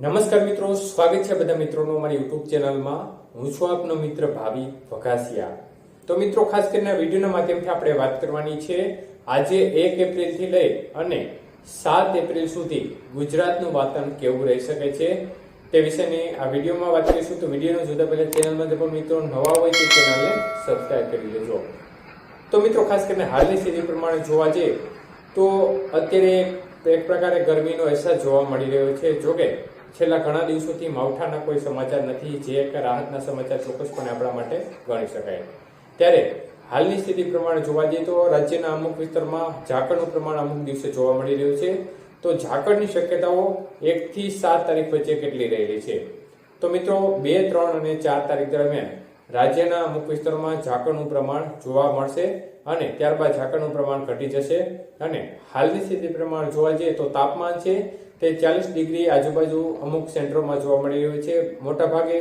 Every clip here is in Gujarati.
નમસ્કાર મિત્રો, સ્વાગત છે બધા મિત્રોનું અમારી યુટ્યુબ ચેનલમાં. હું છું આપનો મિત્ર ભાવિ વઘાસિયા તો મિત્રો, ખાસ કરીને વિડીયોના માધ્યમથી આપણે વાત કરવાની છે, આજે એક એપ્રિલથી લઈ અને સાત એપ્રિલ સુધી ગુજરાતનું વાતાવરણ કેવું રહી શકે છે તે વિશેની આ વિડીયોમાં વાત કરીશું. તો વિડીયોનો જોતા પહેલા ચેનલમાં પણ મિત્રો નવા હોય તે ચેનલને સબસ્ક્રાઈબ કરી લેજો. તો મિત્રો, ખાસ કરીને હાલની સ્થિતિ પ્રમાણે જોવા જઈએ તો અત્યારે એક પ્રકારે ગરમીનો અહેસાસ જોવા મળી રહ્યો છે. જોકે છેલ્લા ઘણા દિવસોથી માવઠાના કોઈ સમાચાર નથી, જે એક રાહતના સમાચાર ચોક્કસપણે આપણા માટે ગણી શકાય. ત્યારે હાલની સ્થિતિ પ્રમાણે જોવા જઈએ તો રાજ્યના અમુક વિસ્તારમાં ઝાકળનું પ્રમાણ અમુક દિવસે જોવા મળી રહ્યું છે. તો ઝાકળની શક્યતાઓ એકથી સાત તારીખ વચ્ચે કેટલી રહેલી છે? તો મિત્રો, બે, ત્રણ અને ચાર તારીખ દરમિયાન રાજ્યના અમુક વિસ્તારોમાં ઝાકળનું પ્રમાણ જોવા મળશે અને ત્યારબાદ ઝાકળનું પ્રમાણ ઘટી જશે. અને હાલની સ્થિતિ પ્રમાણે જોવા જઈએ તો તાપમાન છે તે ચાલીસ ડિગ્રી આજુબાજુ અમુક સેન્ટરોમાં જોવા મળી રહ્યું છે. મોટાભાગે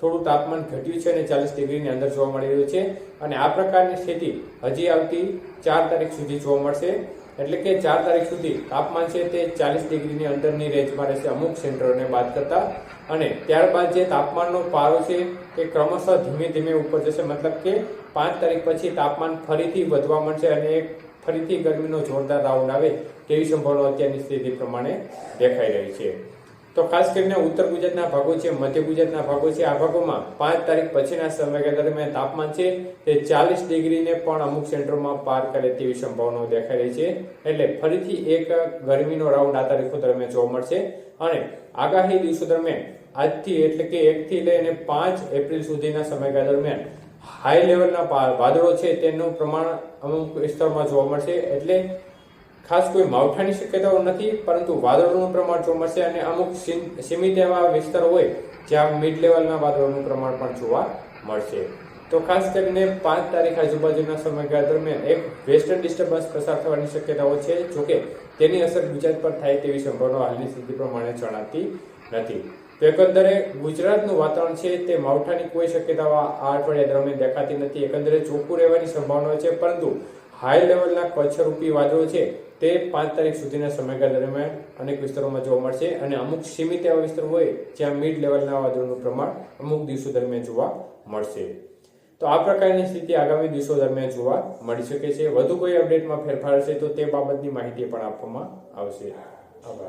થોડું તાપમાન ઘટ્યું છે અને ચાલીસ ડિગ્રીની અંદર જોવા મળી રહ્યું છે. અને આ પ્રકારની સ્થિતિ હજી આવતી ચાર તારીખ સુધી જોવા મળશે. એટલે કે ચાર તારીખ સુધી તાપમાન છે તે ચાલીસ ડિગ્રીની અંદરની રેન્જમાં રહેશે અમુક સેન્ટરોને બાદ કરતા. અને ત્યારબાદ જે તાપમાનનો પારો છે તે ક્રમશઃ ધીમે ધીમે ઉપર જશે. મતલબ કે પાંચ તારીખ પછી તાપમાન ફરીથી વધવા મળશે અને ફરીથી ગરમીનો જોરદાર રાઉન્ડ આવે તેવી સંભાવના અત્યારની સ્થિતિ પ્રમાણે દેખાઈ રહી છે. તો ખાસ કરીને ઉત્તર ગુજરાતના ભાગો છે, મધ્ય ગુજરાતના ભાગો છે, આ ભાગોમાં પાંચ તારીખ પછીના સમયગાળા દરમિયાન તાપમાન છે તે ચાલીસ ડિગ્રીને પણ અમુક સેન્ટરોમાં પાર કરે તેવી સંભાવનાઓ દેખાઈ રહી છે. એટલે ફરીથી એક ગરમીનો રાઉન્ડ આ તારીખો દરમિયાન જોવા મળશે. અને આગાહી દિવસો દરમિયાન, આજથી એટલે કે એકથી લઈને પાંચ એપ્રિલ સુધીના સમયગાળા દરમિયાન, હાઈ લેવલના વાદળો છે તેનું પ્રમાણ અમુક વિસ્તારમાં જોવા મળશે. એટલે ખાસ કોઈ માવઠાની શક્યતાઓ નથી, પરંતુ વાદળોનું પ્રમાણ મળશે અને અમુક સીમ- સીમિત એવા વિસ્તારો હોય, જ્યાં મિડ લેવલના વાદળોનું પ્રમાણ પણ જોવા મળશે. તો ખાસ કરીને પાંચ તારીખ આજુબાજુના સમયગાળા દરમિયાન એક વેસ્ટર્ન ડિસ્ટર્બન્સ પસાર થવાની શક્યતાઓ છે જોકે તેની અસર ગુજરાત પર થાય તેવી સંભાવના હાલની સ્થિતિ પ્રમાણે જણાતી નથી. તો એકંદરે ગુજરાતનું વાતાવરણ છે તે માવઠાની કોઈ શક્યતાઓ આ અઠવાડિયા દરમિયાન દેખાતી નથી. એકંદરે ચોખ્ખું રહેવાની સંભાવના છે, પરંતુ હાઈ લેવલના કચ્છરૂપી વાદળો છે તે પાંચ તારીખ સુધીના સમયગાળા દરમિયાન અનેક વિસ્તારોમાં જોવા મળશે અને અમુક સીમિત એવા વિસ્તારો હોય જ્યાં મિડ લેવલના વાદળોનું પ્રમાણ અમુક દિવસો દરમિયાન જોવા મળશે. તો આ પ્રકારની સ્થિતિ આગામી દિવસો દરમિયાન જોવા મળી શકે છે. વધુ કોઈ અપડેટમાં ફેરફાર હશે તો તે બાબતની માહિતી પણ આપવામાં આવશે. આભાર.